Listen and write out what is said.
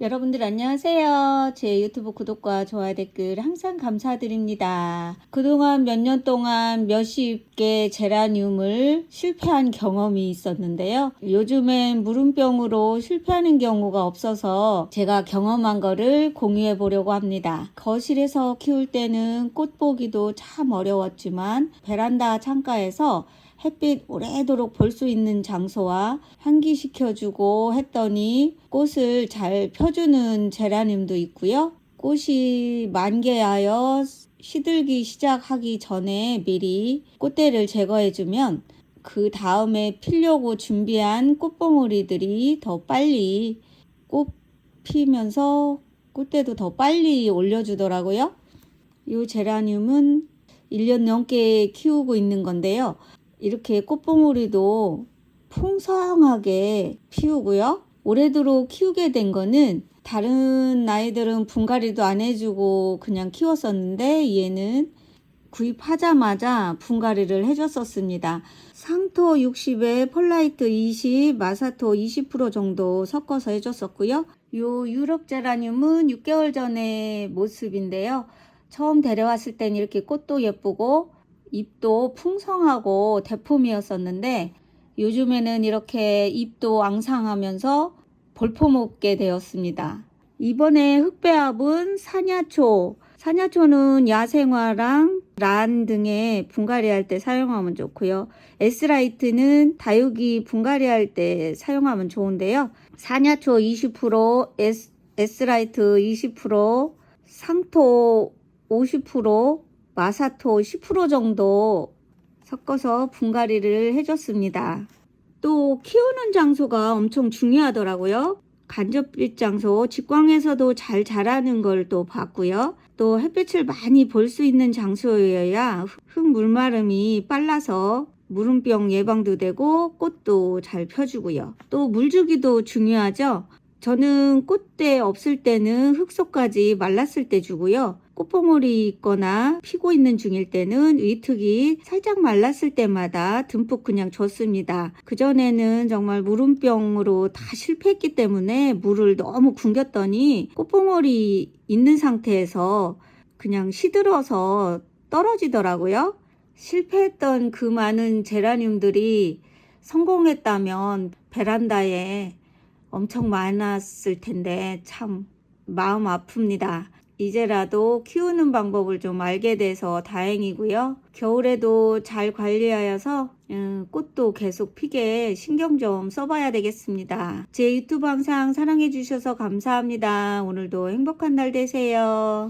여러분들 안녕하세요. 제 유튜브 구독과 좋아요 댓글 항상 감사드립니다. 그동안 몇 년 동안 몇십 개 제라늄을 실패한 경험이 있었는데요. 요즘엔 물음병으로 실패하는 경우가 없어서 제가 경험한 거를 공유해 보려고 합니다. 거실에서 키울 때는 꽃 보기도 참 어려웠지만 베란다 창가에서 햇빛 오래도록 볼 수 있는 장소와 환기시켜주고 했더니 꽃을 잘 펴주는 제라늄도 있고요. 꽃이 만개하여 시들기 시작하기 전에 미리 꽃대를 제거해주면 그 다음에 피려고 준비한 꽃봉오리들이 더 빨리 꽃 피면서 꽃대도 더 빨리 올려주더라고요. 이 제라늄은 1년 넘게 키우고 있는 건데요. 이렇게 꽃봉오리도 풍성하게 피우고요. 올해도록 키우게 된 거는 다른 아이들은 분갈이도 안 해주고 그냥 키웠었는데 얘는 구입하자마자 분갈이를 해줬었습니다. 상토 60에 펄라이트 20, 마사토 20% 정도 섞어서 해줬었고요. 요 유럽 제라늄은 6개월 전의 모습인데요. 처음 데려왔을 땐 이렇게 꽃도 예쁘고 잎도 풍성하고 대품이었었는데 요즘에는 이렇게 잎도 앙상하면서 볼품 없게 되었습니다. 이번에 흑배합은 사냐초. 사냐초는 야생화랑 란 등에 분갈이 할 때 사용하면 좋고요. 에스라이트는 다육이 분갈이 할 때 사용하면 좋은데요. 사냐초 20%, 에스, 에스라이트 20%, 상토 50%, 마사토 10% 정도 섞어서 분갈이를 해줬습니다. 또 키우는 장소가 엄청 중요하더라고요. 간접빛 장소, 직광에서도 잘 자라는 걸 또 봤고요. 또 햇빛을 많이 볼 수 있는 장소여야 흙 물마름이 빨라서 물음병 예방도 되고 꽃도 잘 펴주고요. 또 물주기도 중요하죠. 저는 꽃대 없을 때는 흙속까지 말랐을 때 주고요. 꽃봉오리 있거나 피고 있는 중일 때는 위특이 살짝 말랐을 때마다 듬뿍 그냥 줬습니다. 그전에는 정말 물음병으로 다 실패했기 때문에 물을 너무 굶겼더니 꽃봉오리 있는 상태에서 그냥 시들어서 떨어지더라고요. 실패했던 그 많은 제라늄들이 성공했다면 베란다에 엄청 많았을 텐데 참 마음 아픕니다. 이제라도 키우는 방법을 좀 알게 돼서 다행이고요. 겨울에도 잘 관리하여서 음, 꽃도 계속 피게 신경 좀 써봐야 되겠습니다. 제 유튜브 항상 사랑해 주셔서 감사합니다. 오늘도 행복한 날 되세요.